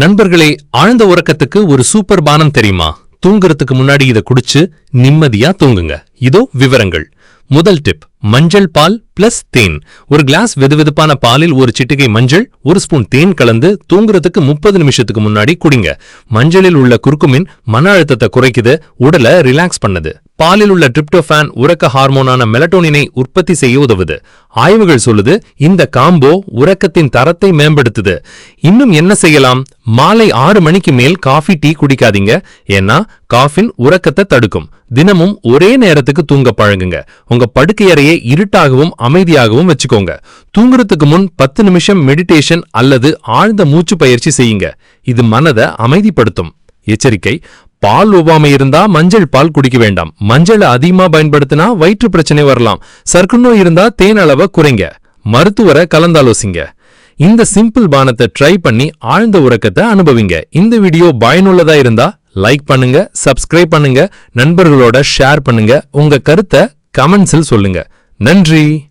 நண்பர்களே ஆழ்ந்த உறக்கத்துக்கு ஒரு சூப்பர் பானம் தெரியுமா? தூங்குறதுக்கு முன்னாடி இத குடிச்சு நிம்மதியா தூங்குங்க. இதோ விவரங்கள். முதல் டிப் மஞ்சள் பால் பிளஸ் தேன். ஒரு கிளாஸ் வெதுவெதுப்பான பாலில் ஒரு சிட்டிகை மஞ்சள் ஒரு ஸ்பூன் தேன் கலந்து தூங்குறதுக்கு முப்பது நிமிஷத்துக்கு முன்னாடி குடிங்க. மஞ்சளில் உள்ள குறுக்குமின் மன அழுத்தத்தை குறைக்குது உடலை ரிலாக்ஸ் பண்ணுது. பாலில் உள்ள டிரிப்டோஃபான் உறக்க ஹார்மோனான மெலட்டோனினை உற்பத்தி செய்ய உதவுது. ஆய்வுகள் சொல்லுது இந்த காம்போ உறக்கத்தின் தரத்தை மேம்படுத்துது. இன்னும் என்ன செய்யலாம்? மாலை ஆறு மணிக்கு மேல் காஃபி டீ குடிக்காதீங்க. ஏன்னா காஃபின் உறக்கத்தை தடுக்கும். தினமும் ஒரே நேரத்துக்கு தூங்க பழகுங்க. உங்க படுக்கை அறையை இருட்டாகவும் அமைதியாகவும் வச்சுக்கோங்க. தூங்குறதுக்கு முன் பத்து நிமிஷம் மெடிடேஷன் அல்லது ஆழ்ந்த மூச்சு பயிற்சி செய்யுங்க. இது மனதை அமைதிப்படுத்தும். எச்சரிக்கை பால் ஒவ்வாமை இருந்தா மஞ்சள் பால் குடிக்க வேண்டாம். மஞ்சளை அதிகமா பயன்படுத்தினா வயிற்று பிரச்சனை வரலாம். சர்க்கரை நோய் இருந்தா தேன் அளவை குறைங்க. மருத்துவரை கலந்தாலோசிங்க. இந்த சிம்பிள் பானத்தை ட்ரை பண்ணி ஆழ்ந்த உறக்கத்தை அனுபவிங்க. இந்த வீடியோ பயனுள்ளதா இருந்தா லைக் பண்ணுங்க சப்ஸ்கிரைப் பண்ணுங்க நண்பர்களோட ஷேர் பண்ணுங்க. உங்க கருத்தை கமெண்ட்ஸில் சொல்லுங்க. நன்றி.